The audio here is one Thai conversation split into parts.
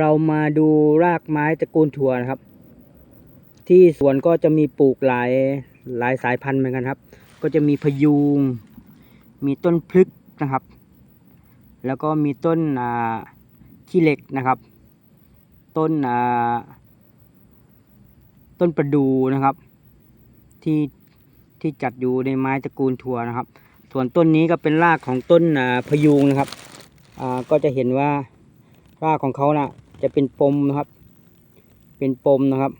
เรามาดูรากไม้ตระกูลถั่วนะครับ ที่สวนก็จะมีปลูกหลายหลายสายพันธุ์เหมือนกันครับ ก็จะมีพยูงมีต้นพลึกนะครับ แล้วก็มีต้นอ่าขี้เหล็กนะครับ ต้นอ่าต้นประดูนะครับ ที่ที่จัดอยู่ในไม้ตระกูลถั่วนะครับ ส่วนต้นนี้ก็เป็นรากของต้นอ่าพยูงนะครับอ่าก็จะเห็นว่า รากของเขานะ่ะ จะเป็นปมนะครับ เป็นปมนะครับ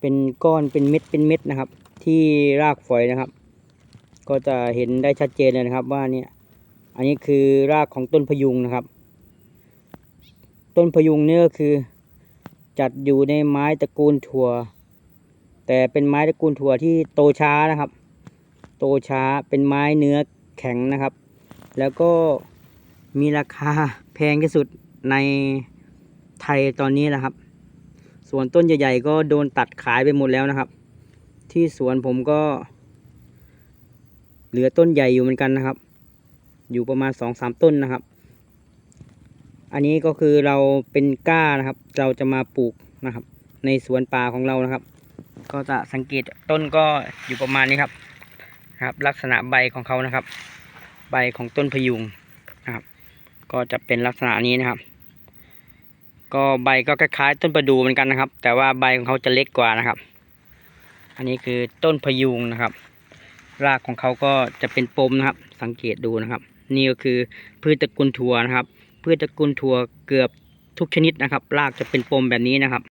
เป็นก้อนเป็นเม็ดเป็นเม็ดนะครับ ที่รากฝอยนะครับ ก็จะเห็นได้ชัดเจนเลยนะครับว่าเนี่ยอันนี้คือรากของต้นพยุงนะครับ ต้นพยุงเนี่ยคือจัดอยู่ในไม้ตระกูลถั่ว แต่เป็นไม้ตระกูลถั่วที่โตช้านะครับ โตช้าเป็นไม้เนื้อแข็งนะครับ แล้วก็ มีราคาแพงที่สุดในไทยตอนนี้นะครับ ส่วนต้นใหญ่ๆก็โดนตัดขายไปหมดแล้วนะครับ ที่สวนผมก็ เหลือต้นใหญ่อยู่เหมือนกันนะครับ อยู่ประมาณสองสามต้นนะครับ อันนี้ก็คือเราเป็นกล้านะครับ เราจะมาปลูกนะครับ ในสวนป่าของเรานะครับ ก็จะสังเกตต้นก็อยู่ประมาณนี้ครับครับ ลักษณะใบของเขานะครับ ใบของต้นพยุงนะครับ ก็จะเป็นลักษณะนี้นะครับ ก็ใบก็คล้ายๆ ต้นประดูเหมือนกันนะครับ แต่ว่าใบของเขาจะเล็กกว่านะครับ อันนี้คือต้นพยุงนะครับ รากของเขาก็จะเป็นปมนะครับ สังเกตดูนะครับ นี่ก็คือพืชตระกูลถั่วนะครับ พืชตระกูลถั่วเกือบทุกชนิดนะครับ รากจะเป็นปมแบบนี้นะครับ